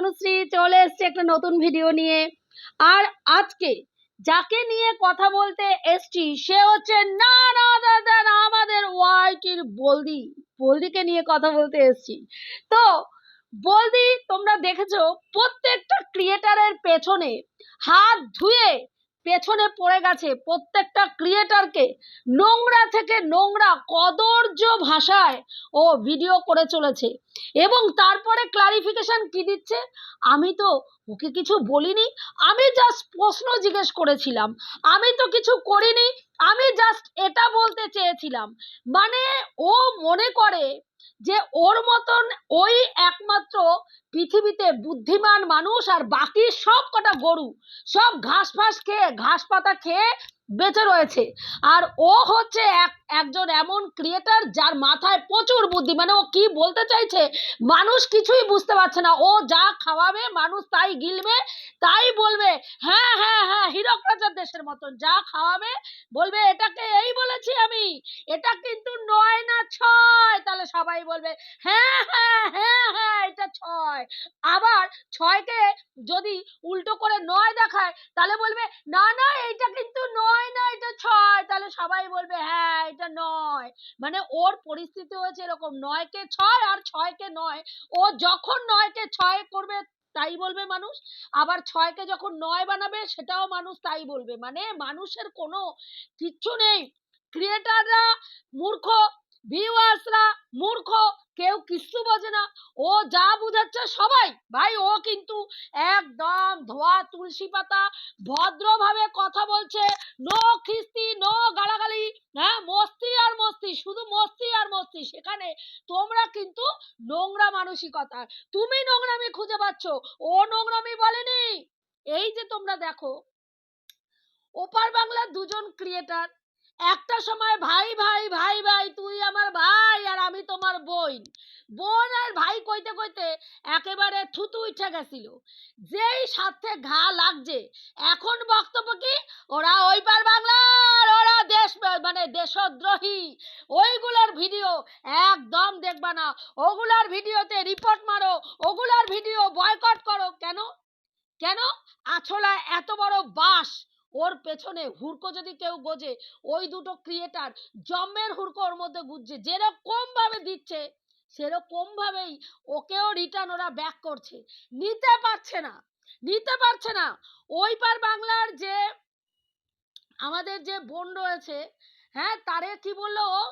তনুশ্রী চলে এসছে একটা নতুন ভিডিও নিয়ে। আর আজকে যাকে নিয়ে কথা বলতে এসছি, সে হচ্ছে না না দাদা আমাদের ওয়াইটির বলদি। বলদিকে নিয়ে কথা বলতে এসছি। তো, বলদি, তোমরা দেখেছ, প্রত্যেকটা ক্রিয়েটারের পেছনে হাত ধুয়ে পেছনে পড়ে গেছে প্রত্যেকটা ক্রিয়েটারকে। নোংরা থেকে নোংরা, কদর্য ভাষায় ও ভিডিও করে চলেছে। এবং তারপরে ক্লারিফিকেশন কি দিচ্ছে? আমি তো ওকে কিছু বলিনি, আমি জাস্ট প্রশ্ন জিজ্ঞেস করেছিলাম। আমি তো কিছু করিনি, আমি জাস্ট এটা বলতে চেয়েছিলাম। মানে ও মনে করে যে ওর মতন ওই একমাত্র পৃথিবীতে বুদ্ধিমান মানুষ আর বাকি সব কটা গরু, সব ঘাস ফাস খেয়ে, ঘাস পাতা খেয়ে বেঁচে রয়েছে। আর ও হচ্ছে এক, একজন এমন ক্রিয়েটার যার মাথায় প্রচুর বুদ্ধি। মানে ও কি বলতে চাইছে, মানুষ কিছুই বুঝতে পারছে না। ও যা খাওয়াবে, মানুষ তাই গিলবে, তাই বলবে হ্যাঁ হ্যাঁ হ্যাঁ হীরক রাজার দেশের মতন। যা খাওয়াবে, বলবে, এটাকে এই বলেছি আমি, এটা কিন্তু নয় না ছয়। তাহলে সবাই বলবে হ্যাঁ হ্যাঁ হ্যাঁ হ্যাঁ এটা ছয়। আবার ছয়কে যদি উল্টো করে নয় দেখায়, তাহলে বলবে, না না, এইটা কিন্তু নয় না এটা ছয়। তাহলে সবাই বলবে হ্যাঁ এটা নয়। মানে ওর পরিস্থিতি হয়েছে এরকম, নয় কে ছয় আর ছয় কে নয়। ও যখন নয় কে ছয় করবে তাই বলবে মানুষ, আবার ছয়কে যখন নয় বানাবে সেটাও মানুষ তাই বলবে। মানে মানুষের কোনো কিচ্ছু নেই। ক্রিয়েটাররা মূর্খ। ভিউয়ার্সরা মূর্খ, কেউ কিচ্ছু বোঝে না। ও যা বুঝাচ্ছে সবাই। ভাই, ও কিন্তু একদম ধোয়া তুলসী পাতা, ভদ্রভাবে কথা বলছে। নো খিস্তি, নো গালাগালি। হ্যাঁ মস্তি আর মস্তি, শুধু মস্তি আর মস্তি। সেখানে তোমরা কিন্তু নোংরা মানসিকতা। তুমি নোংরামি খুঁজে পাচ্ছ। ও নোংরামি বলেনি। এই যে তোমরা দেখো, ওপার বাংলার দুজন ক্রিয়েটার একটা সময় ভাই ভাই ভাই ভাই, তুই আমার ভাই আর আমি তোমার বোন। বোন আর ভাই কইতে কইতে একেবারে থুতু উঠে গেছিল। যেই সাথে ঘা লাগছে, এখন বক্তব্য কি? ওরা ওই পার বাংলার, ওরা দেশ মানে দেশদ্রোহী। ওইগুলোর ভিডিও একদম দেখবা না। ওগুলার ভিডিওতে রিপোর্ট মারো, ওগুলার ভিডিও বয়কট করো। কেন? কেন? আছলা এত বড় বাস। ওর পেছনে হুড়কো যদি কেউ গোজে ওই দুটো ক্রিয়েটার জম্মের হুড়কো ওর মধ্যে গুজছে যেরকম ভাবে দিচ্ছে সেরকম ভাবেই ওকেও রিটার্ন ওরা ব্যাক করছে। নিতে পারছে না, নিতে পারছে না। ওই পার বাংলার যে, আমাদের যে বোন রয়েছে হ্যাঁ তারে কি বলল ও?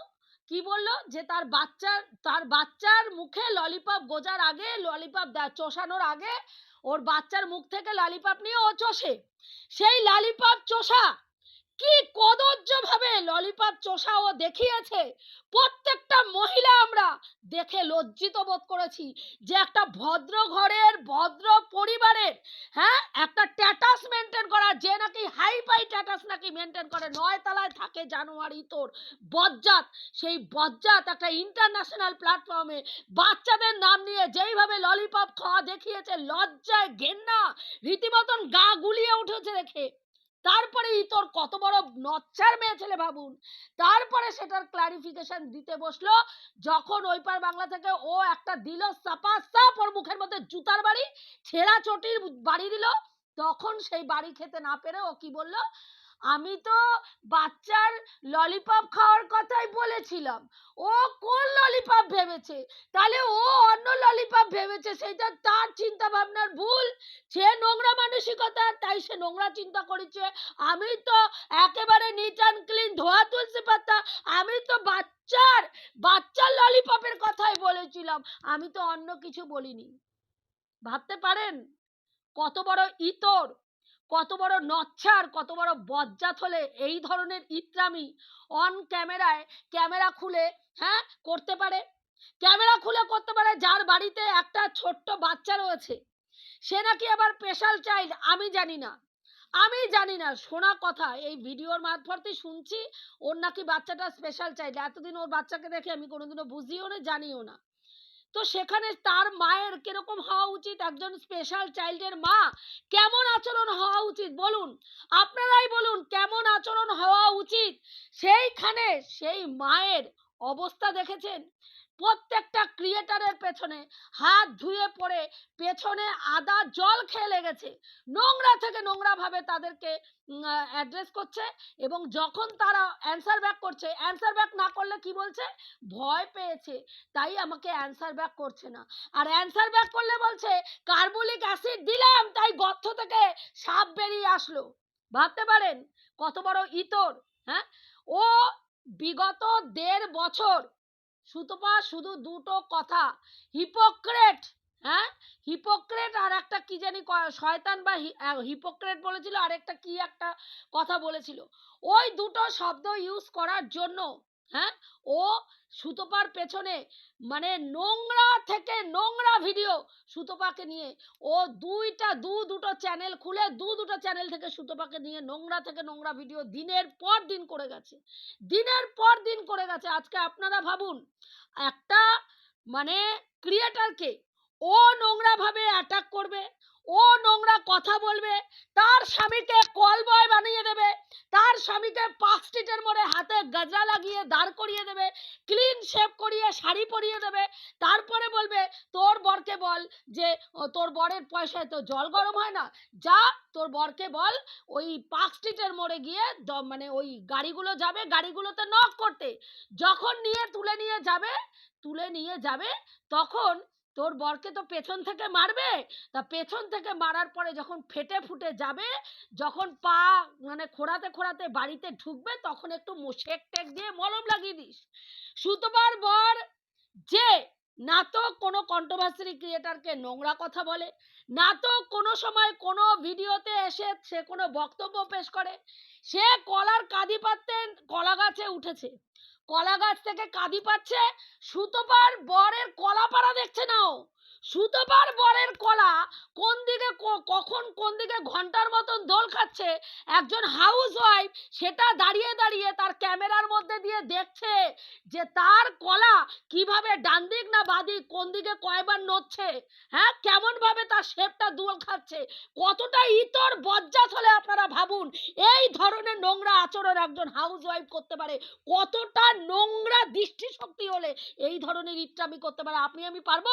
কি বলল? যে তার বাচ্চার তার বাচ্চার মুখে ললিপপ গোজার আগে ললিপপ চষানোর আগে ওর বাচ্চার মুখ থেকে লালিপাপ নিয়ে ও চষে। সেই লালিপাপ চষা কি কদর্য ভাবে ললিপপ চষা ও দেখিয়েছে? প্রত্যেকটা মহিলা আমরা দেখে লজ্জিত বোধ করেছি যে একটা ভদ্র ঘরের, ভদ্র পরিবারের হ্যাঁ? একটা ট্যাটাস মেনটেন করা, যে নাকি হাই ফাই ট্যাটাস নাকি মেনটেন করে, নয় তলায় থাকে জানুয়ারি তোর। বজ্জাত, সেই বজ্জাত একটা ইন্টারন্যাশনাল প্ল্যাটফর্মে বাচ্চাদের নাম নিয়ে যেইভাবে ললিপপ খাওয়া দেখিয়েছে, লজ্জায় ঘেন্না, রীতিমতন গা গুলিয়ে উঠেছে রেখে তারপরে ইতর কত বড় নচ্চার মেয়ে ছেলে ভাবুন। তারপরে সেটার ক্লারিফিকেশন দিতে বসল, যখন ওই পার বাংলা থেকে ও একটা দিল সাপা সাপ ওর মুখের মধ্যে জুতার বাড়ি, ছেঁড়া চটির বাড়ি দিল, তখন সেই বাড়ি খেতে না পেরে ও কি বলল আমি তো বাচ্চার ললিপপ খাওয়ার কথাই বলেছিলাম। ও কোন ললিপপ ভেবেছে? তাহলে ও অন্য ললিপপ ভেবেছে, সেটা তার চিন্তা ভাবনার ভুল। সে নোংরা মানসিকতা, তাই সে নোংরা চিন্তা করেছে। আমি তো একেবারে নিট অ্যান্ড ক্লিন ধোয়া তুলসী পাতা, আমি তো বাচ্চার বাচ্চার ললিপপের কথাই বলেছিলাম। আমি তো অন্য কিছু বলিনি। ভাবতে পারেন? কত বড় ইতর! কত বড় নচ্ছার, কত বড় বজ্জাত হলে এই ধরনের ইত্রামি অন ক্যামেরায়, ক্যামেরা খুলে হ্যাঁ করতে পারে। ক্যামেরা খুলে করতে পারে যার বাড়িতে একটা ছোট্ট বাচ্চা রয়েছে। সে নাকি আবার স্পেশাল চাইল্ড আমি জানি না। আমি জানি না, শোনা কথা, এই ভিডিওর মারফতে শুনছি, ওর নাকি বাচ্চাটা স্পেশাল চাইল্ড এতদিন ওর বাচ্চাকে দেখে আমি কোনোদিনও বুঝিও না, জানিও না। তো সেখানে তার মায়ের কীরকম হওয়া উচিত? একজন স্পেশাল চাইল্ডের মা কেমন আচরণ হওয়া উচিত? বলুন। আপনারাই বলুন, কেমন আচরণ হওয়া উচিত? সেইখানে সেই মায়ের অবস্থা দেখেছেন? প্রত্যেকটা ক্রিয়েটারের পেছনে হাত ধুয়ে পড়ে পেছনে আদা জল খেয়ে লেগেছে। নোংরা থেকে নোংরা ভাবে তাদেরকে অ্যাড্রেস করছে এবং যখন তারা অ্যান্সার ব্যাক করছে অ্যান্সার ব্যাক না করলে কি বলছে? ভয় পেয়েছে। তাই আমাকে অ্যান্সার ব্যাক করছে না। আর অ্যান্সার ব্যাক করলে বলছে, কার্বলিক অ্যাসিড দিলাম, তাই গর্ত থেকে সাপ বেরিয়ে আসলো। ভাবতে পারেন কত বড় ইতর হ্যাঁ? ও বিগত দেড় বছর সুতপা শুধু দুটো কথা। হিপোক্রেট হ্যাঁ? হিপোক্রেট আর একটা কি জানি শয়তান বা হিপোক্রেট বলেছিল, আর একটা কি একটা কথা বলেছিল। ওই দুটো শব্দ ইউজ করার জন্য হ্যাঁ? ও সুতপার পেছনে মানে নোংরা থেকে নোংরা ভিডিও সুতপাকে নিয়ে, ও দুইটা, দু দুটো চ্যানেল খুলে, দু দুটো চ্যানেল থেকে সুতপাকে নিয়ে নোংরা থেকে নোংরা ভিডিও দিনের পর দিন করে গেছে। দিনের পর দিন করে গেছে। আজকে আপনারা ভাবুন, একটা মানে ক্রিয়েটারকে ও নোংরা ভাবে অ্যাটাক করবে, ও নোংরা কথা বলবে, তার স্বামীকে কল বয় বানিয়ে দেবে স্বামীকে পার্ক স্ট্রিটের মোড়ে হাতে গজরা লাগিয়ে দাঁড় করিয়ে দেবে ক্লিন শেভ করিয়ে শাড়ি পরিয়ে দেবে, তারপরে বলবে, তোর বরকে বল যে তোর বরের পয়সায় তো জল গরম হয় না, যা, তোর বরকে বল, ওই পার্ক স্ট্রিটের মোড়ে গিয়ে মানে ওই গাড়িগুলো যাবে, গাড়িগুলোতে নক করতে। যখন নিয়ে তুলে নিয়ে যাবে, তুলে নিয়ে যাবে, তখন তোর বরকে তো পেছন থেকে মারবে? তা পেছন থেকে মারার পরে যখন ফেটে ফুটে যাবে, যখন পা মানে খোঁড়াতে খোঁড়াতে বাড়িতে ঢুকবে, তখন একটু শেক টেক দিয়ে মলম লাগিয়ে দিস। সুতবার বর যে না তো কোনো কন্ট্রোভার্সি ক্রিয়েটারকে নোংরা কথা বলে, না তো কোনো সময় কোনো ভিডিওতে এসে সে কোনো বক্তব্য পেশ করে, সে কলার কাঁদি পাততে কলা গাছে উঠেছে। কলা গাছ থেকে কাঁদি পাচ্ছে সুতোপার বরের কলা পাড়া দেখছে নাও। সুতোপার বরের কলা কোন দিকে কখন কোন দিকে ঘণ্টার মতন দোল খাচ্ছে, একজন হাউস ওয়াইফ সেটা দাঁড়িয়ে দাঁড়িয়ে তার ক্যামেরার মধ্যে দিয়ে দেখছে যে তার কলা কীভাবে ডান দিক না বাদিক, কোন দিকে কয়বার নড়ছে হ্যাঁ? কেমন ভাবে তার শেপটা দোল খাচ্ছে, কতটা ইতর বজ্জাত হলে আপনারা ভাবুন, এই ধরনের নোংরা আচরণ একজন হাউস ওয়াইফ করতে পারে, কতটা নোংরা দৃষ্টিশক্তি হলে এই ধরনের ইত্রামি করতে পারে, আপনি আমি পারব?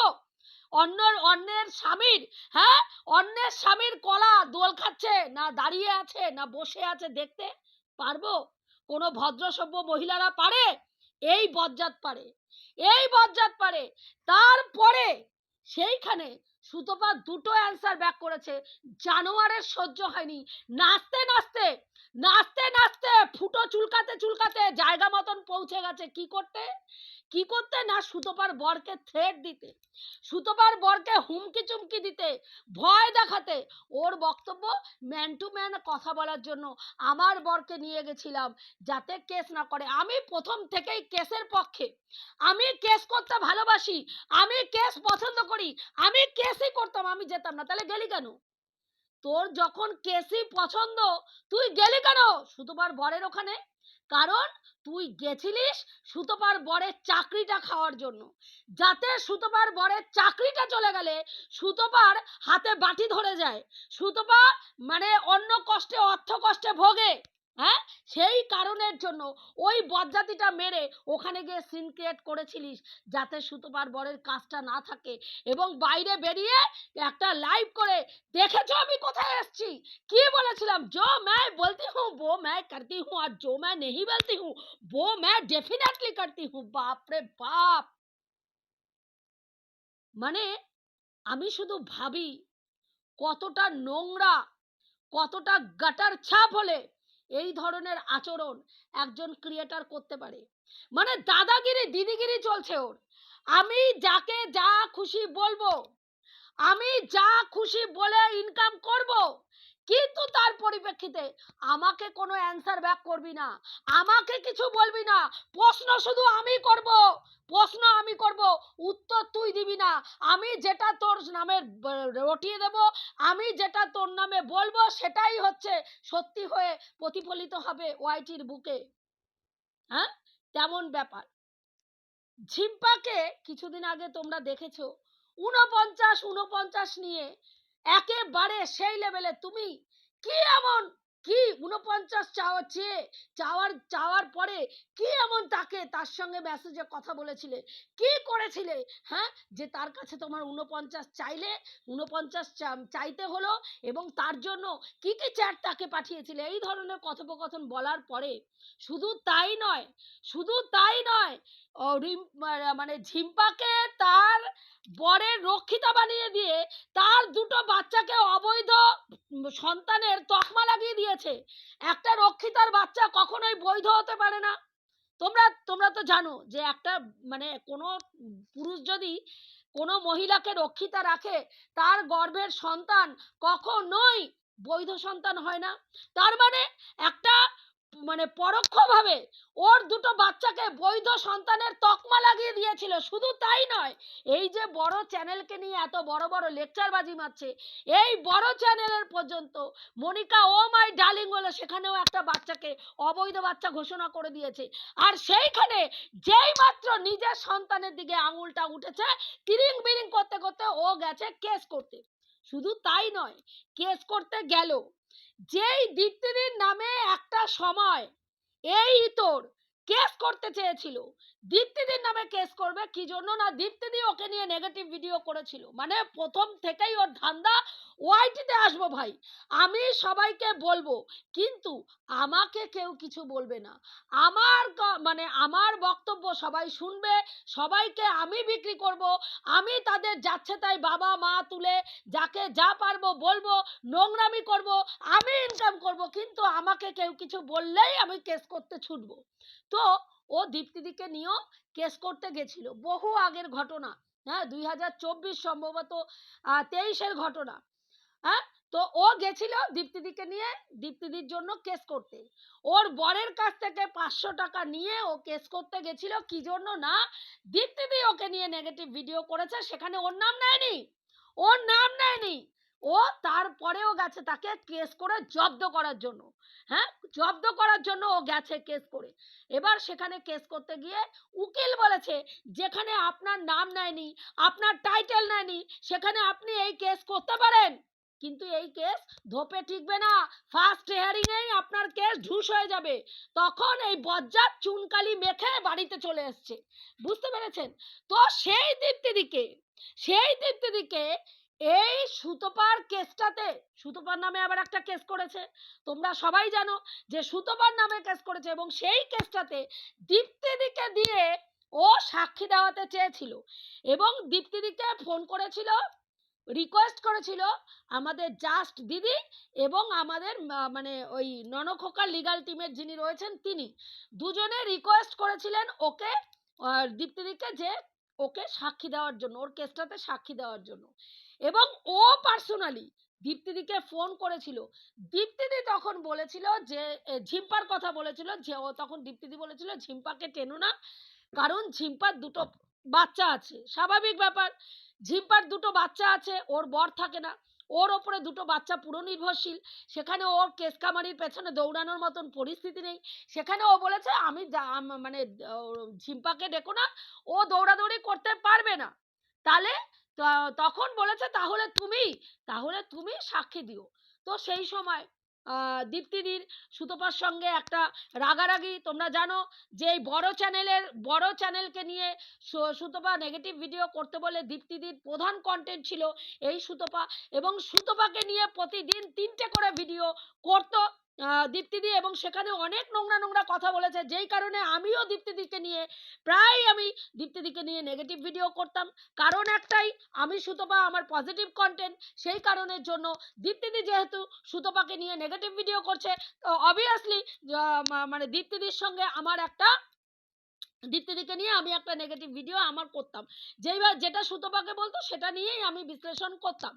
অন্য অন্যের স্বামীর হ্যাঁ? অন্যের স্বামীর কলা দোল খাচ্ছে, না দাঁড়িয়ে আছে, না বসে আছে দেখতে পারব? কোনো ভদ্রসভ্য মহিলারা পারে? এই বজ্জাত পারে। এই বজ্জাত পারে। তারপরে সেইখানে সুতপা দুটো অ্যান্সার ব্যাক করেছে। জানোয়ারের সহ্য হয়নি। নাচতে নাচতে নাচতে নাচতে, ফুটো চুলকাতে চুলকাতে জায়গা মতন পৌঁছে গেছে। কি করতে? কি করতে? না সুতপার বরকে থ্রেট দিতে। সুতপার বরকে হুমকি চুমকি দিতে। ভয় দেখাতে। ওর বক্তব্য ম্যান টু ম্যান কথা বলার জন্য। আমার বরকে নিয়ে গেছিলাম যাতে কেস না করে। আমি প্রথম থেকেই কেসের পক্ষে। আমি কেস করতে ভালোবাসি। আমি কেস পছন্দ করি। আমি কেসই করতাম, আমি যেতাম না। তাহলে গেলি কেন? তোর যখন কেসই পছন্দ, তুই গেলি কেন? সুতোপার বরের ওখানে। কারণ তুই গেছিলিস সুতোপার বরের চাকরিটা খাওয়ার জন্য। যাতে সুতোপার বরের চাকরিটা চলে গেলে সুতোপার হাতে বাটি ধরে যায়। সুতোপা মানে অন্য কষ্টে, অর্থ কষ্টে ভোগে। হ্যাঁ? সেই কারণের জন্য ওই বজ্জাতিটা মেরে ওখানে গিয়ে সিন ক্রিয়েট করেছিলিস যাতে সুতোপার বরের কাজটা না থাকে এবং বাইরে বেরিয়ে একটা লাইভ করে দেখেছ আমি কোথায় এসছি? কি বলেছিলাম? জো ম্যায় বলতি হুঁ, বো ম্যায় করতি হুঁ আর জো ম্যায় নেহি বলতি হুঁ, বো ম্যায় ডেফিনেটলি করতি হুঁ বাপরে বাপ! মানে আমি শুধু ভাবি কতটা নোংরা, কতটা গাটার ছাপ হলে এই ধরনের আচরণ একজন ক্রিয়েটার করতে পারে। মানে দাদাগিরি, দিদিগিরি চলছে ওর। আমি যাকে যা খুশি বলব, আমি যা খুশি বলে ইনকাম করব কিন্তু তার পরিপ্রেক্ষিতে আমাকে কোনো অ্যান্সার ব্যাক করবি না। আমাকে কিছু বলবি না। প্রশ্ন শুধু আমি করব। প্রশ্ন আমি করব। উত্তর তুই দিবি না। আমি যেটা তোর নামে রটিয়ে দেব, আমি যেটা তোর নামে বলব, সেটাই হচ্ছে সত্যি হয়ে প্রতিফলিত হবে ওয়াইটির বুকে। হ্যাঁ? তেমন ব্যাপার। ঝিম্পাকে কিছুদিন আগে তোমরা দেখেছ। উনপঞ্চাশ উনপঞ্চাশ নিয়ে একেবারে সেই লেভেলে তুমি কি এমন? কি উনপঞ্চাশ চাওয়া চেয়ে চাওয়ার চাওয়ার পরে কি এমন তাকে তার সঙ্গে মেসেজে কথা বলেছিলে? কি করেছিলে? হ্যাঁ? যে তার কাছে তোমার উনপঞ্চাশ চাইলে উনপঞ্চাশ চাইতে হলো এবং তার জন্য কি কি চ্যাট তাকে পাঠিয়েছিলে? এই ধরনের কথোপকথন বলার পরে শুধু তাই নয়, শুধু তাই নয় ও মানে ঝিম্পাকে তার বরের রক্ষিতা বানিয়ে দিয়ে তার দুটো বাচ্চাকে অবৈধ সন্তানের তকমা লাগিয়ে দিয়েছে। একটা রক্ষিতার বাচ্চা কখনোই বৈধ হতে পারে না। তোমরা তোমরা তো জানো যে একটা মানে কোনো পুরুষ যদি কোনো মহিলাকে রক্ষিতা রাখে, তার গর্ভের সন্তান কখনোই বৈধ সন্তান হয় না। তার মানে একটা মানে পরোক্ষভাবে ওর দুটো বাচ্চাকে বৈধ সন্তানের তকমা লাগিয়ে দিয়েছিল। শুধু তাই নয়, এই যে বড় চ্যানেলকে নিয়ে এত বড় বড় লেকচার বাজি মারছে, এই বড় চ্যানেলের পর্যন্ত মনিকা, ও মাই ডার্লিং বলে সেখানেও একটা বাচ্চাকে অবৈধ বাচ্চা ঘোষণা করে দিয়েছে। আর সেইখানে যেই মাত্র নিজের সন্তানের দিকে আঙুলটা উঠেছে, তিরিং বিরিং করতে করতে ও গেছে কেস করতে। শুধু তাই নয়, কেস করতে গেল। যেই দীপ্তিদির নামে একটা সময় এই তোর কেস করতে চেয়েছিল, দীপ্তিদির নামে কেস করবে কি জন্য? না, দীপ্তিদি ওকে নিয়ে নেগেটিভ ভিডিও করেছিল। মানে প্রথম থেকেই ওর ধান্দা ওয়াইটিতে আসব ভাই। আমি সবাইকে বলব, কিন্তু আমাকে কেউ কিছু বলবে না। আমার মানে আমার বক্তব্য সবাই শুনবে, সবাইকে আমি বিক্রি করব, আমি তাদের যাচ্ছে তাই বাবা, মা তুলে যাকে যা পারব বলব, নোংরামি করব, আমি ইনকাম করব, কিন্তু আমাকে কেউ কিছু বললেই আমি কেস করতে ছুটবো। তো ও দীপ্তিদিকে নিয়েও কেস করতে গেছিল। বহু আগের ঘটনা হ্যাঁ দুই হাজার চব্বিশ সম্ভবত তেইশের ঘটনা। হ্যাঁ? তো ও গেছিল দীপ্তিদিকে নিয়ে, দীপ্তিদির জন্য কেস করতে। ওর বরের কাছ থেকে পাঁচশো টাকা নিয়ে ও কেস করতে গেছিল। কি জন্য না? দীপ্তিদি ওকে নিয়ে নেগেটিভ ভিডিও করেছে, সেখানে ওর নাম নেয়নি। ওর নাম নেয়নি। ও তারপরেও গেছে তাকে কেস করে জব্দ করার জন্য। হ্যাঁ? জব্দ করার জন্য ও গেছে কেস করে। এবার সেখানে কেস করতে গিয়ে উকিল বলেছে, যেখানে আপনার নাম নেয়নি, আপনার টাইটেল নেয়নি, সেখানে আপনি এই কেস করতে পারেন। কিন্তু এই কেস ধোপে ঠিকবে না। ফার্স্ট হিয়ারিং এই আপনার কেস ঢুস হয়ে যাবে। তখন এই বজ্জাত চুনকালি মেখে বাড়িতে চলে এসছে। বুঝতে পেরেছেন? তো সেই দীপ্তিদিকে সেই দীপ্তিদিকে এই সুতপার কেসটাতে, সুতপার নামে আবার একটা কেস করেছে। তোমরা সবাই জানো যে সুতপার নামে কেস করেছে এবং সেই কেসটাতে দীপ্তিদিকে দিয়ে ও সাক্ষী দেওয়াতে চেয়েছিল। এবং দীপ্তিদিকে ফোন করেছিল রিকোয়েস্ট করেছিল আমাদের জাস্ট দিদি এবং আমাদের মানে ওই ননখোকা লিগাল টিমের যিনি রয়েছেন তিনি। দুজনে রিকোয়েস্ট করেছিলেন ওকে দীপ্তিদিকে যে ওকে সাক্ষী দেওয়ার জন্য, ওর কেসটাতে সাক্ষী দেওয়ার জন্য। এবং ও পার্সোনালি দীপ্তিদিকে ফোন করেছিল। দীপ্তিদি তখন বলেছিল যে ঝিম্পার কথা বলেছিল যে, ও তখন দীপ্তিদি বলেছিল, ঝিম্পাকে টেনো না, কারণ ঝিম্পার দুটো বাচ্চা আছে। স্বাভাবিক ব্যাপার। ঝিম্পার দুটো বাচ্চা আছে, ওর বর থাকে না। ওর ওপরে দুটো বাচ্চা পুরো নির্ভরশীল সেখানে ওর কেসকামারির পেছনে দৌড়ানোর মতন পরিস্থিতি নেই। সেখানে ও বলেছে, আমি মানে ঝিম্পাকে ডেকো না, ও দৌড়াদৌড়ি করতে পারবে না। তাহলে তখন বলেছে, তাহলে তুমি তাহলে তুমি সাক্ষী দিও। তো সেই সময় দীপ্তিদির সুতপার সঙ্গে একটা রাগারাগি। তোমরা জানো যে এই বড় চ্যানেলের, বড় চ্যানেলকে নিয়ে সুতপা নেগেটিভ ভিডিও করতে বলে দীপ্তিদির প্রধান কন্টেন্ট ছিল এই সুতপা। এবং সুতপাকে নিয়ে প্রতিদিন তিনটে করে ভিডিও করতো। দীপ্তিদি এবং সেখানে অনেক নোংরা নোংরা কথা বলেছে। যেই কারণে আমিও দীপ্তিদিকে নিয়ে প্রায় আমি দীপ্তিদিকে নিয়ে নেগেটিভ ভিডিও করতাম। কারণ একটাই, আমি সুতপা আমার পজিটিভ কন্টেন্ট সেই কারণের জন্য দীপ্তিদি যেহেতু সুতপাকে নিয়ে নেগেটিভ ভিডিও করছে, তো অবভিয়াসলি মানে দীপ্তিদির সঙ্গে আমার একটা দীপ্তিদিকে নিয়ে আমি একটা নেগেটিভ ভিডিও আমার করতাম। যেইবার যেটা সুতপাকে বলতো সেটা নিয়েই আমি বিশ্লেষণ করতাম।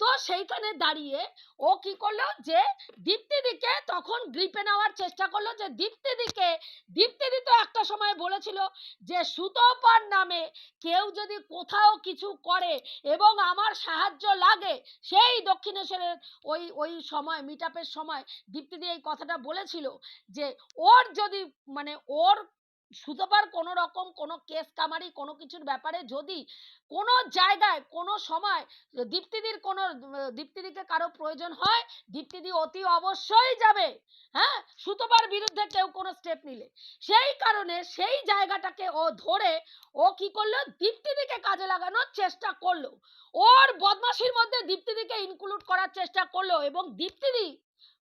তো সেইখানে দাঁড়িয়ে ও কি করল যে দীপ্তিদিকে তখন গ্রিপে নেওয়ার চেষ্টা করল যে দীপ্তিদিকে, দীপ্তিদি তো একটা সময় বলেছিল যে সুতপার নামে কেউ যদি কোথাও কিছু করে এবং আমার সাহায্য লাগে, সেই দক্ষিণেশ্বরের ওই ওই সময় মিট সময় দীপ্তিদি এই কথাটা বলেছিল যে ওর যদি মানে ওর সুতপার কোনো রকম কোনো কেস কামারি কোনো কিছুর ব্যাপারে যদি কোনো জায়গায় কোনো সময় দীপ্তিদির কোনো দীপ্তিদিকে কারও প্রয়োজন হয়, দীপ্তিদি অতি অবশ্যই যাবে হ্যাঁ? সুতপার বিরুদ্ধে কেউ কোনো স্টেপ নিলে। সেই কারণে সেই জায়গাটাকে ও ধরে ও কি করল? দীপ্তিদিকে কাজে লাগানোর চেষ্টা করল। ওর বদমাশির মধ্যে দীপ্তিদিকে ইনক্লুড করার চেষ্টা করল এবং দীপ্তিদি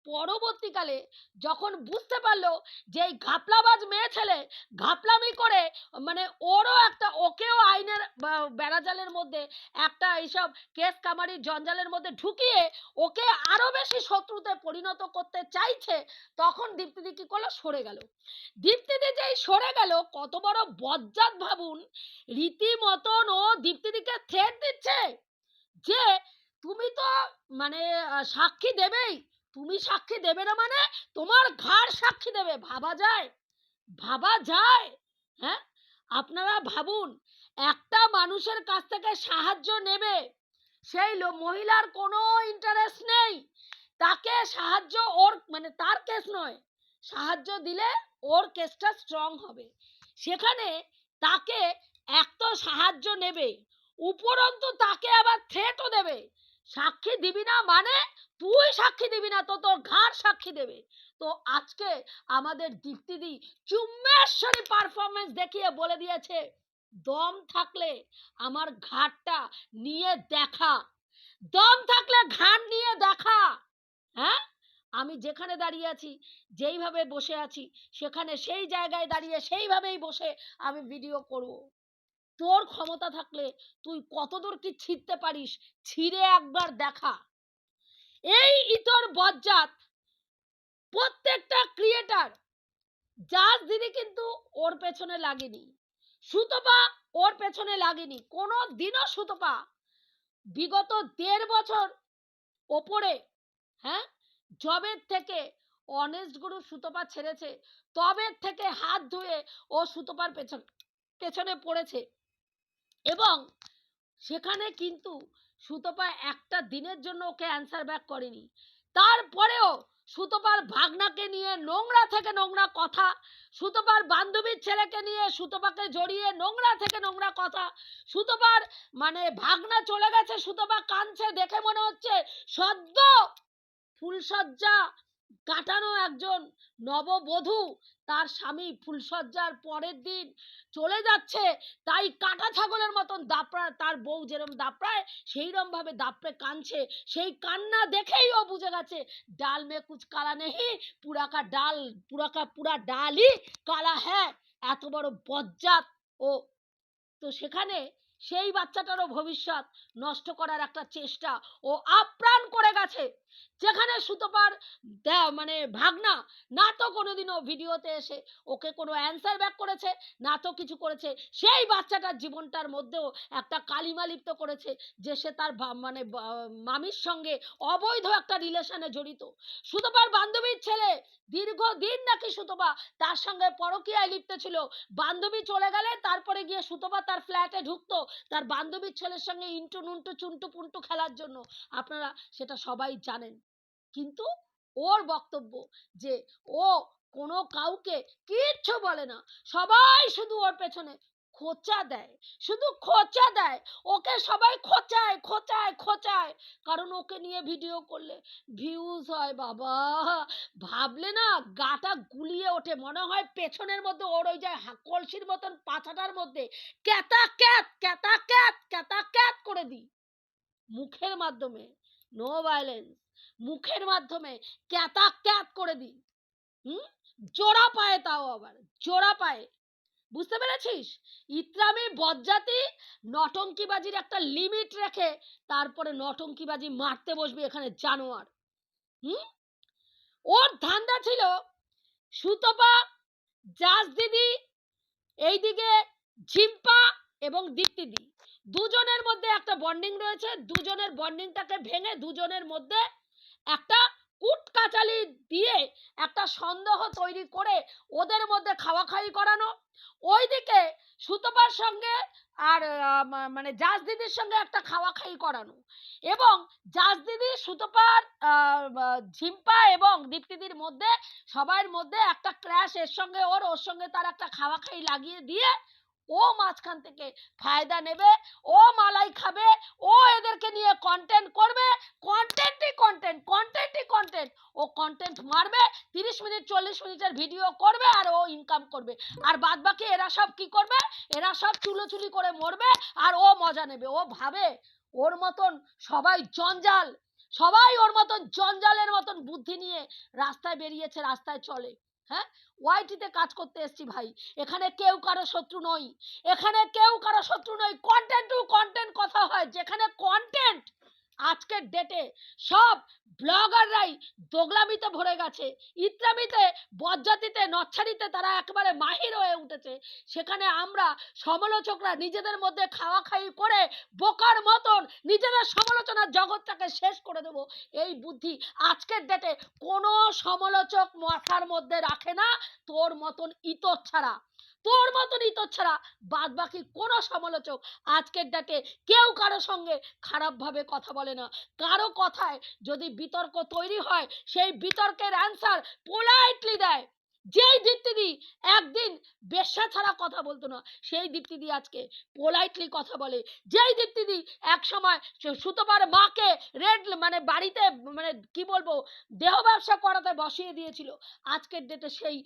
পরবর্তীকালে যখন বুঝতে পারল যে এই ঘাপলাবাজ মেয়ে ছেলে ঘাপলামি করে মানে ওরও একটা, ওকেও আইনের বেড়াজালের মধ্যে একটা এইসব কেস কামারির জঞ্জালের মধ্যে ঢুকিয়ে ওকে আরও বেশি শত্রুতে পরিণত করতে চাইছে, তখন দীপ্তিদি কি করল? সরে গেল। দীপ্তিদি যেই সরে গেল, কত বড় বজ্জাত ভাবুন, রীতিমতন ও দীপ্তিদিকে থ্রেট দিচ্ছে যে, তুমি তো মানে সাক্ষী দেবেই তুমি সাক্ষী দেবে না মানে? তোমার ঘাড় সাক্ষী দেবে। ভাবা যায়। ভাবা যায়। হ্যাঁ? আপনারা ভাবুন, একটা মানুষের কাছ থেকে সাহায্য নেবে। সেই মহিলার কোনো ইন্টারেস্ট নেই। তাকে সাহায্য ওর মানে তার কেস নয়। সাহায্য দিলে ওর কেসটা স্ট্রং হবে। সেখানে তাকে এক তো সাহায্য নেবে। উপরন্তু তাকে আবার থ্রেটও দেবে। সাক্ষী দিবি না মানে তুই সাক্ষী দিবি না, তো তোর ঘাড় সাক্ষী দেবে। তো আজকে আমাদের দীপ্তিদি চুম্বেশ্বরী পারফরমেন্স দেখিয়ে বলে দিয়েছে, দম থাকলে আমার ঘাটটা নিয়ে দেখা। দম থাকলে ঘাট নিয়ে দেখা। হ্যাঁ? আমি যেখানে দাঁড়িয়ে আছি, যেইভাবে বসে আছি, সেখানে সেই জায়গায় দাঁড়িয়ে সেইভাবেই বসে আমি ভিডিও করব। তোর ক্ষমতা থাকলে তুই কতদূর কি ছিঁড়তে পারিস? ছিঁড়ে একবার দেখা। এই ইতর বজ্জাত প্রত্যেকটা ক্রিয়েটার জাজ দিদি কিন্তু ওর পেছনে লাগেনি। সুতপা ওর পেছনে লাগেনি। কোনো দিনও সুতপা বিগত দেড় বছর ওপরে হ্যাঁ? জবের থেকে অনেস্ট গুরু সুতপা ছেড়েছে, তবের থেকে হাত ধুয়ে ও সুতপার পেছন, পেছনে পড়েছে। এবং সেখানে কিন্তু সুতপা একটা দিনের জন্য ওকে অ্যান্সার ব্যাক করেনি। তারপরেও সুতপার ভাগনাকে নিয়ে নোংরা থেকে নোংরা কথা, সুতপার বান্ধবীর ছেলেকে নিয়ে সুতপাকে জড়িয়ে নোংরা থেকে নোংরা কথা, সুতপার মানে ভাগনা চলে গেছে, সুতপা কাঁদছে, দেখে মনে হচ্ছে সদ্য ফুলসজ্জা কাটানো একজন নববধূ তার স্বামী ফুলসজ্জার পরের দিন চলে যাচ্ছে। তাই কাটা ছাগলের মতন দাপড়া, তার বউ যেরম দাপড়ায় সেইরকম ভাবে দাপড়ে কাঁদছে। সেই কান্না দেখেই ও বুঝে গেছে, ডাল মে কুচ কালা নেহি, পুরাকা ডাল, পুরাকা পুরা ডালই কালা হ্যাঁ এত বড় বজ্জাত ও। তো সেখানে সেই বাচ্চাটারও ভবিষ্যৎ নষ্ট করার একটা চেষ্টা ও আপ্রাণ করে গেছে। যেখানে সুতপার মানে ভাগনা, না তো কোনোদিনও ভিডিওতে এসে ওকে কোনো অ্যান্সার ব্যাক করেছে, না তো কিছু করেছে, সেই বাচ্চাটার জীবনটার মধ্যেও একটা কালিমা লিপ্ত করেছে যে সে তার মানে মামির সঙ্গে অবৈধ একটা রিলেশনে জড়িত। সুতপার বান্ধবীর ছেলে দীর্ঘদিন নাকি সুতপা তার সঙ্গে পরকীয়ায় লিপ্ত ছিল। বান্ধবী চলে গেলে তারপরে গিয়ে সুতপা তার ফ্ল্যাটে ঢুকতো তার বান্ধবীর ছেলের সঙ্গে ইন্টু নুন্টু চুন্টু পুন্টু খেলার জন্য। আপনারা সেটা সবাই জানেন। কিন্তু ওর বক্তব্য যে ও কোনো কাউকে কিচ্ছু বলে না। সবাই শুধু ওর পেছনে খোঁচা দেয়, শুধু খোঁচা দেয়। ওকে সবাই খোঁচায় খোঁচায় খোঁচায়। কারণ ওকে নিয়ে ভিডিও করলে ভিউজ হয় বাবা। ভাবলে না গাটা গুলিয়ে ওঠে। মনে হয় পেছনের মধ্যে ওর ওই যে হা- কলসির মতন পাছাটার মধ্যে ক্যাতা ক্যাত ক্যাতা ক্যাত ক্যাতা ক্যাত করে দিই। মুখের মাধ্যমে। নো ভায়োলেন্স মুখের মাধ্যমে ক্যাতা ক্যাত করে দিই। হুম? জোড়া পায়ে তাও আবার, জোড়া পায়ে। বুঝতে পেরেছিস? ইত্রামি বজ্জাতি নটঙ্কিবাজির একটা লিমিট রেখে তারপরে নটঙ্কিবাজি মারতে বসবি এখানে জানোয়ার। হুম? ওর ধান্দা ছিল সুতপা জাজ দিদি এইদিকে ঝিম্পা এবং দীপ্তিদি। দুজনের মধ্যে একটা বন্ডিং রয়েছে, দুজনের বন্ডিংটাকে ভেঙে দুজনের মধ্যে একটা কুট কাচালি দিয়ে একটা সন্দেহ তৈরি করে ওদের মধ্যে খাওয়া খাওয়ি করানো। ওইদিকে সুতপার সঙ্গে আর মানে জাজ দিদির সঙ্গে একটা খাওয়া খাই করানো এবং জাজ দিদি সুতপার ঝিম্পা এবং দীপ্তিদির মধ্যে সবার মধ্যে একটা ক্র্যাশ এর সঙ্গে ওর ওর সঙ্গে তার একটা খাওয়া খাই লাগিয়ে দিয়ে ও মাঝখান থেকে ফায়দা নেবে, ও মালাই খাবে, ও এদেরকে নিয়ে কন্টেন্ট করবে কন্টেন্টই কন্টেন্ট কন্টেন্টই কন্টেন্ট ও কন্টেন্ট মারবে, তিরিশ মিনিট, চল্লিশ মিনিটের ভিডিও করবে আর ও ইনকাম করবে। আর বাদ বাকি এরা সব কি করবে? এরা সব চুলোচুলি করে মরবে আর ও মজা নেবে। ও ভাবে ওর মতন সবাই জঞ্জাল, সবাই ওর মতন জঞ্জালের মতন বুদ্ধি নিয়ে রাস্তায় বেরিয়েছে, রাস্তায় চলে। হ্যাঁ? ওয়াইটিতে কাজ করতে এসছি ভাই। এখানে কেউ কারও শত্রু নই। এখানে কেউ কারও শত্রু নই। কন্টেন্ট টু কন্টেন্ট কথা হয়। যেখানে কন্টেন্ট আজকের ডেটে সব ব্লগাররাই দোগলামিতে ভরে গেছে। ইত্রামিতে, বজ্জাতিতে নচ্ছারিতে তারা একেবারে মাহির হয়ে উঠেছে। সেখানে আমরা সমালোচকরা নিজেদের মধ্যে খাওয়া খাই করে বোকার মতন নিজেদের সমালোচনার জগৎটাকে শেষ করে দেব। এই বুদ্ধি আজকের ডেটে কোনো সমালোচক মাথার মধ্যে রাখে না। তোর মতন ইতর ছাড়া। তোর মতন তোর ছাড়া বাদ বাকি কোনো সমালোচক আজকের ডাকে কেউ কারও সঙ্গে খারাপভাবে কথা বলে না। কারও কথায় যদি বিতর্ক তৈরি হয়, সেই বিতর্কের অ্যান্সার পোলাইটলি দেয়। যেই দীপ্তিদি একদিন বেশ্যা ছাড়া কথা বলতো না, সেই দীপ্তিদি আজকে পোলাইটলি কথা বলে। যেই দীপ্তিদি এক সময় সুতোপার মাকে রেড মানে বাড়িতে মানে কি বলব, দেহ ব্যবসা করাতে বসিয়ে দিয়েছিল। আজকের ডেটে সেই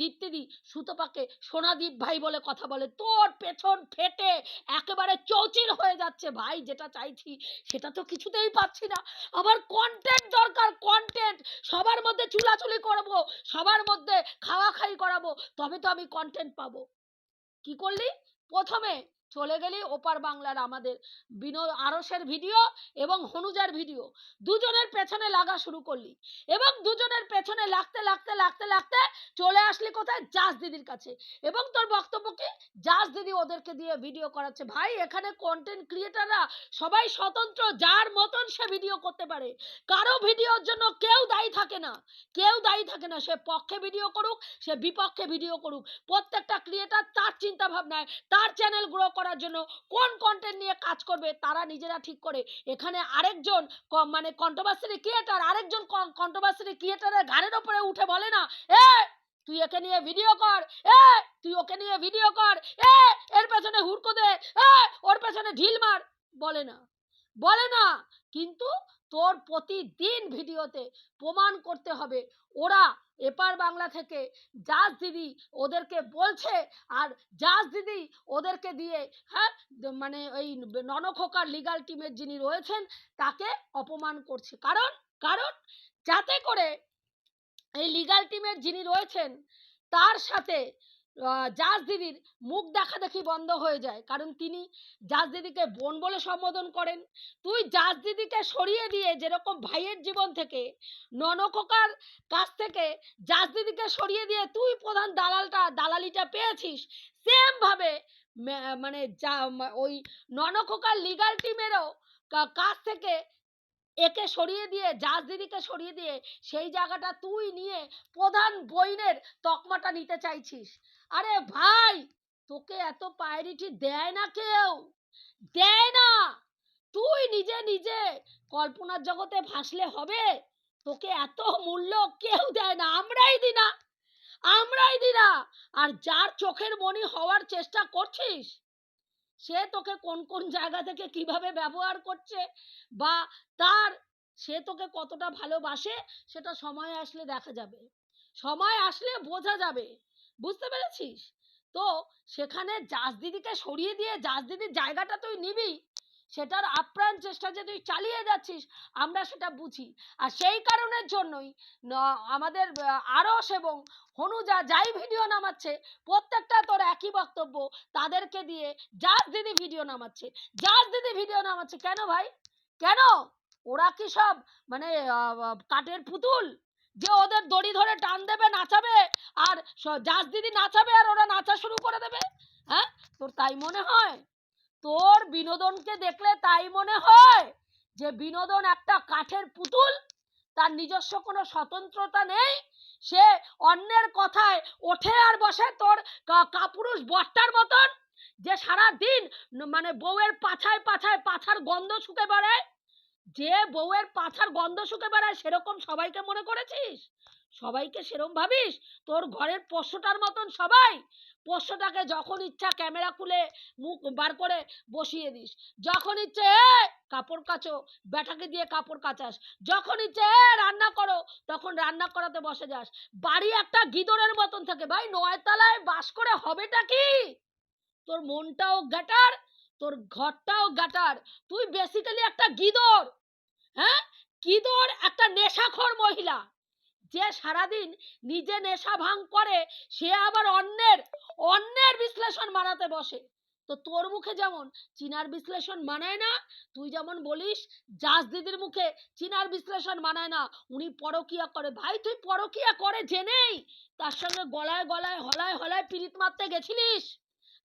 দীপ্তিদি সুতপাকে সোনাদীপ ভাই বলে কথা বলে। তোর পেছন ফেটে একেবারে চৌচির হয়ে যাচ্ছে ভাই, যেটা চাইছি সেটা তো কিছুতেই পাচ্ছি না। আমার কন্টেন্ট দরকার কন্টেন্ট সবার মধ্যে চুলাচুলি করব, সবার মধ্যে খাওয়া খাই করাবো তবে তো আমি কন্টেন্ট পাবো। কি করলি? প্রথমে চলে গেলি ওপার বাংলার আমাদের বিনোদ আরসের ভিডিও এবং হনুজার ভিডিও দুজনের পেছনে লাগা শুরু করলি। এবং দুজনের পেছনে লাগতে লাগতে লাগতে লাগতে চলে আসলি কোথায়? জাজ দিদির কাছে। এবং তোর বক্তব্য কি? জাজ দিদি ওদেরকে দিয়ে ভিডিও করাচ্ছে। ভাই, এখানে কন্টেন্ট ক্রিয়েটাররা সবাই স্বতন্ত্র, যার মতন সে ভিডিও করতে পারে। কারও ভিডিওর জন্য কেউ দায়ী থাকে না। কেউ দায়ী থাকে না। সে পক্ষে ভিডিও করুক, সে বিপক্ষে ভিডিও করুক। প্রত্যেকটা ক্রিয়েটার তার চিন্তা ভাবনায় তার চ্যানেল গ্রো করার জন্য কোন কন্টেন্ট নিয়ে কাজ করবে তারা নিজেরা ঠিক করে। এখানে আরেকজন মানে কন্ট্রোভার্সারি ক্রিয়েটার আরেকজন কন্ট্রোভার্সারি ক্রিয়েটারের গানের ওপরে উঠে বলে না, এ, তুই একে নিয়ে ভিডিও কর, এ, তুই ওকে নিয়ে ভিডিও কর, এ, এর পেছনে হুড়কো দে, এ, ওর পেছনে ঢিল মার। বলে না। বলে না, কিন্তু তোর প্রতিদিন ভিডিওতে প্রমাণ করতে হবে। ওরা এপার বাংলা থেকে জাজ দিদি ওদেরকে বলছে আর জাজ দিদি ওদেরকে দিয়ে হ্যাঁ মানে ওই ননখোকার লিগাল টিমের যিনি রয়েছেন, তাকে অপমান করছে। কারণ কারণ যাতে করে এই লিগাল টিমের যিনি রয়েছেন, তার সাথে জাজ দিদির মুখ দেখা দেখি বন্ধ হয়ে যায়। কারণ তিনি জাজ দিদিকে বোন বলে সম্বোধন করেন। তুই জাজ দিদিকে সরিয়ে দিয়ে যেরকম ভাইয়ের জীবন থেকে ননখোকার কাছ থেকে জাজ দিদিকে সরিয়ে দিয়ে তুই প্রধান দালালটা, দালালিটা পেয়েছিস সেম ভাবে মানে যা ওই ননখোকার লিগাল টিমেরও কাছ থেকে একে সরিয়ে দিয়ে জাজ দিদিকে সরিয়ে দিয়ে সেই জায়গাটা তুই নিয়ে প্রধান বইনের তকমাটা নিতে চাইছিস। আরে ভাই, তোকে এত প্রায়োরিটি দেয় না কেউ? দেয় না! তুই নিজে নিজে কল্পনার জগতে ভাসলে হবে? তোকে এত মূল্য কেউ দেয় না, আমরাই দিই না আমরাই দিই না আর যার চোখের মনি হওয়ার চেষ্টা করছিস, সে তোকে কোন কোন জায়গা থেকে কীভাবে ব্যবহার করছে বা তার, সে তোকে কতটা ভালোবাসে, সেটা সময় আসলে দেখা যাবে। সময় আসলে বোঝা যাবে। বুঝতে পেরেছিস? তো সেখানে জাজ দিদিকে সরিয়ে দিয়ে জাজ দিদির জায়গাটা তুই নিবি, সেটার আপ্রাণ চেষ্টা যে তুই চালিয়ে যাচ্ছিস, আমরা সেটা বুঝি। আর সেই কারণের জন্যই আমাদের আরস এবং হনুজা যাই ভিডিও নামাচ্ছে, প্রত্যেকটা তোর একই বক্তব্য, তাদেরকে দিয়ে জাজ দিদি ভিডিও নামাচ্ছে। জাজ দিদি ভিডিও নামাচ্ছে কেন ভাই? কেন? ওরা কি সব মানে কাঠের পুতুল? যে ওদের দড়ি ধরে টান দেবে, নাচাবে, আর স- জাজ দিদি নাচাবে আর ওরা নাচা শুরু করে দেবে হ্যাঁ? তোর তাই মনে হয়? তোর বিনোদনকে দেখলে তাই মনে হয় যে বিনোদন একটা কাঠের পুতুল? তার নিজস্ব কোনো স্বতন্ত্রতা নেই? সে অন্যের কথায় ওঠে আর বসে তোর কাপুরুষ বট্টার মতন? যে সারা দিন মানে বউয়ের পাছায় পাছায় পাছার গন্ধ শুকে বেড়ায় যে বউয়ের পাছার গন্ধ শুকে বেড়ায় সেরকম সবাইকে মনে করেছিস? সবাইকে সেরকম ভাবিস? তোর ঘরের পোষ্যটার মতন সবাই? পোষ্যটাকে যখন ইচ্ছা ক্যামেরা খুলে মুখ বার করে বসিয়ে দিস। যখন ইচ্ছে কাপড় কাচো, ব্যাটাকে দিয়ে কাপড় কাচাস। যখন ইচ্ছে রান্না করো। তখন রান্না করাতে বসে যাস। বাড়ি একটা গিদরের মতন থাকে। ভাই, নয়তলায় বাস করে হবেটা কি? তোর মনটাও গাটার তোর ঘরটাও গাটার তুই বেসিক্যালি একটা গিদর। হ্যাঁ? গিদর একটা নেশাখোর মহিলা? যে সারাদিন নিজে নেশা ভাঙ করে, সে আবার অন্যের অন্যের বিশ্লেষণ মানাতে বসে। তো তোর মুখে যেমন চীনার বিশ্লেষণ মানায় না, তুই যেমন বলিস, জাজ দিদির মুখে চীনার বিশ্লেষণ মানায় না, উনি পরকিয়া করে। ভাই, তুই পরকিয়া করে জেনেই তার সঙ্গে গলায় গলায়, হলায় হলায় পিরিত মারতে গেছিলিস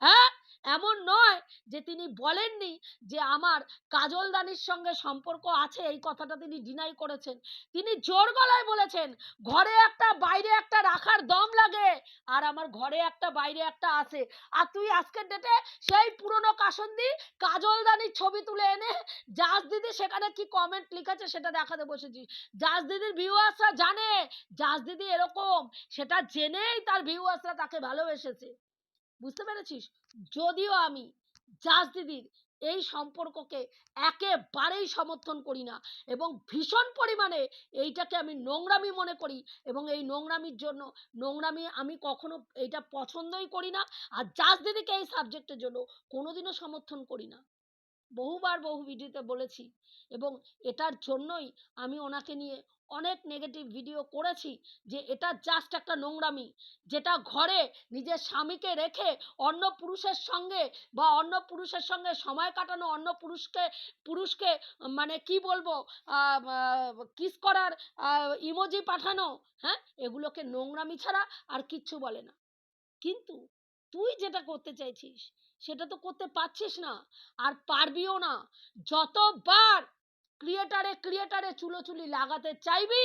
হ্যাঁ? এমন নয় যে তিনি বলেননি যে আমার কাজল দানির সঙ্গে সম্পর্ক আছে, এই কথাটা তিনি ডিনাই করেছেন। তিনি জোর গলায় বলেছেন, ঘরে একটা, বাইরে একটা রাখার দম লাগে, আর আমার ঘরে একটা, বাইরে একটা আছে। আর তুই আজকের ডেটে সেই পুরনো কাসন্দি কাজল দানির ছবি তুলে এনে জাজ দিদি সেখানে কি কমেন্ট লিখেছে সেটা দেখাতে বসেছিস জাজ দিদির ভিউয়ার্সরা জানে, জাজ দিদি এরকম। সেটা জেনেই তার ভিউয়ার্সরা তাকে ভালোবেসেছে। বুঝতে পেরেছিস? যদিও আমি জাজ দিদির এই সম্পর্ককে একেবারেই সমর্থন করি না এবং ভীষণ পরিমাণে এইটাকে আমি নোংরামি মনে করি এবং এই নোংরামির জন্য নোংরামি আমি কখনো এইটা পছন্দই করি না। আর জাজ দিদিকে এই সাবজেক্টের জন্য কোনোদিনও সমর্থন করি না। বহুবার বহু ভিডিওতে বলেছি এবং এটার জন্যই আমি ওনাকে নিয়ে অনেক নেগেটিভ ভিডিও করেছি যে এটা জাস্ট একটা নোংরামি, যেটা ঘরে নিজের স্বামীকে রেখে অন্য পুরুষের সঙ্গে বা অন্য পুরুষের সঙ্গে সময় কাটানো, অন্য পুরুষকে পুরুষকে মানে কি বলব কিস করার ইমোজি পাঠানো হ্যাঁ? এগুলোকে নোংরামি ছাড়া আর কিচ্ছু বলে না। কিন্তু তুই যেটা করতে চাইছিস সেটা তো করতে পারছিস না। আর পারবিও না। যতবার ক্রিয়েটারে ক্রিয়েটারে চুলোচুলি লাগাতে চাইবি,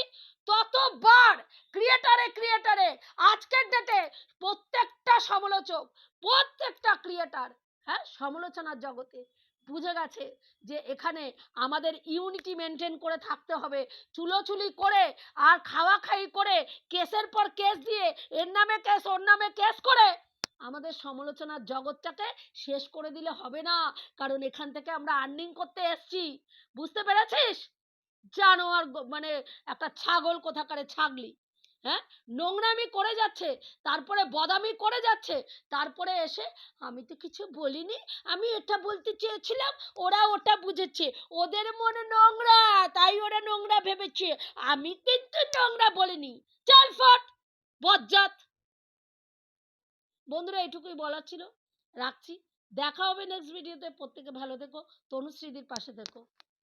ততবার ক্রিয়েটারে ক্রিয়েটারে আজকের ডেটে প্রত্যেকটা সমালোচক, প্রত্যেকটা ক্রিয়েটার হ্যাঁ সমালোচনার জগতে বুঝে গেছে যে এখানে আমাদের ইউনিটি মেনটেন করে থাকতে হবে। চুলোচুলি করে আর খাওয়া খাই করে কেসের পর কেস দিয়ে এর নামে কেস, ওর নামে কেস করে আমাদের সমালোচনার জগৎটাকে শেষ করে দিলে হবে না। কারণ এখান থেকে আমরা আর্নিং করতে এসছি। বুঝতে পেরেছিস? জানোয়ার মানে একটা ছাগল কোথাকারে ছাগলি। হ্যাঁ? নোংরামি করে যাচ্ছে, তারপরে বদামি করে যাচ্ছে, তারপরে এসে আমি তো কিছু বলিনি, আমি এটা বলতে চেয়েছিলাম, ওরা ওটা বুঝেছে। ওদের মনে নোংরা, তাই ওরা নোংরা ভেবেছে। আমি কিন্তু নোংরা বলিনি। চল ফট, বজ্জাত। বন্ধুরা এটুকুই বলার ছিল। রাখছি। দেখা হবে নেক্সট ভিডিওতে প্রত্যেকে ভালো থেকো। তনুশ্রীদির পাশে থেকো।